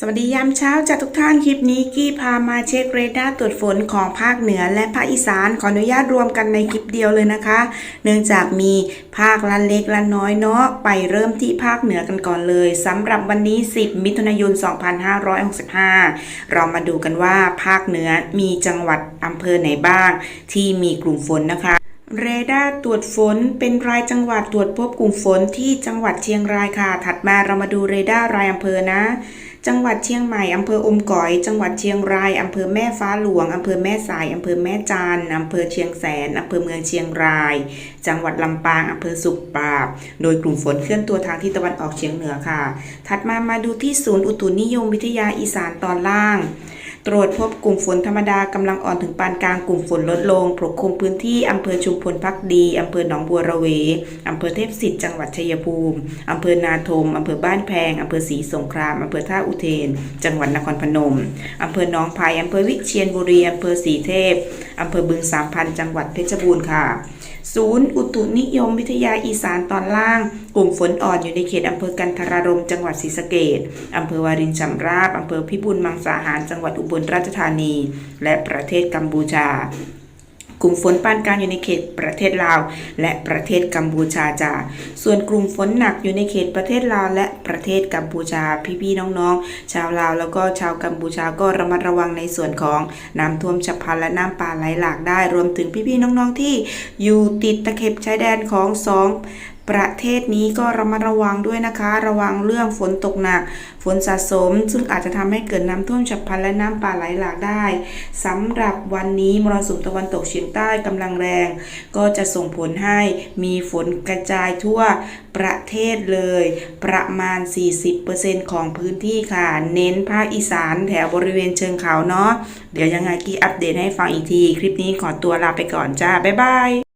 สวัสดียามเช้าจากทุกท่านคลิปนี้กี้พามาเช็คเรดาร์ตรวจฝนของภาคเหนือและภาคอีสานขออนุญาตรวมกันในคลิปเดียวเลยนะคะ เนื่องจากมีภาคละเล็กละน้อยเนาะไปเริ่มที่ภาคเหนือกันก่อนเลยสำหรับวันนี้ 10 มิถุนายน 2565 เรามาดูกันว่าภาคเหนือมีจังหวัดอำเภอไหนบ้าง ที่มีกลุ่มฝนนะคะเรดาร์ตรวจฝนเป็นรายจังหวัดตรวจพบกลุ่มฝนที่จังหวัดเชียงรายค่ะ ถัดมาเรามาดูเรดาร์รายอำเภอนะ จังหวัดเชียงใหม่อำเภออมก๋อย จังหวัดเชียงรายอำเภอแม่ฟ้าหลวงอำเภอแม่สายอำเภอแม่จานอำเภอเชียงแสนอำเภอเมืองเชียงราย จังหวัดลำปางอำเภอสุขปราบ โดยกลุ่มฝนเคลื่อนตัวทางทิศตะวันออกเฉียงเหนือค่ะ ถัดมามาดูที่ศูนย์อุตุนิยมวิทยาอีสานตอนล่าง ตรวจพบกลุ่มฝนธรรมดากำลังอ่อนถึงปานกลางกลุ่มฝนลดลงปกคลุมพื้นที่อำเภอชุมพลพักดีอำเภอหนองบัวระเวอำเภอเทพสิทธิ์จังหวัดชัยภูมิอำเภอนาทมอำเภอบ้านแพงอำเภอศรีสงครามอำเภอท่าอุเทน จังหวัดนครพนมอำเภอหนองไผ่อำเภอวิเชียรบุรีอำเภอศรีเทพอำเภอบึงสามพันจังหวัดเพชรบูรณ์ค่ะ ศูนย์อุตุนิยมวิทยาอีสานตอนล่าง กลุ่มฝนอ่อนอยู่ในเขตอำเภอกันทรารมจังหวัดศรีสะเกดอำเภอวารินชำราบอำเภอพิบูลมังสาหารจังหวัดอุบลราชธานี และประเทศกัมพูชา กลุ่มฝนปานกลางอยู่ในเขตประเทศลาว และประเทศกัมพูชาจ้าส่วนกลุ่มฝนหนักอยู่ในเขตประเทศลาว และประเทศกัมพูชาพี่ๆน้องๆ ชาวลาวแล้วก็ชาวกัมพูชาก็ระมัดระวังในส่วนของน้ำท่วมฉับพลันและน้ำป่าไหลหลากได้ รวมถึงพี่ๆน้องๆที่อยู่ติดตะเข็บชายแดนของสอง ประเทศนี้ก็ระมัดระวังด้วยนะคะ ระวังเรื่องฝนตกหนัก ฝนสะสม ซึ่งอาจจะทำให้เกิดน้ำท่วมฉับพลันและน้ำป่าไหลหลากได้สำหรับวันนี้มรสุมตะวันตกเฉียงใต้กำลังแรง ก็จะส่งผลให้มีฝนกระจายทั่วประเทศเลย ประมาณ 40%ของพื้นที่ค่ะ เน้นภาคอีสานแถวบริเวณเชิงเขาเนาะ เดี๋ยวยังไงกี้อัปเดตให้ฟังอีกที คลิปนี้ขอตัวลาไปก่อนจ้า บ๊ายบาย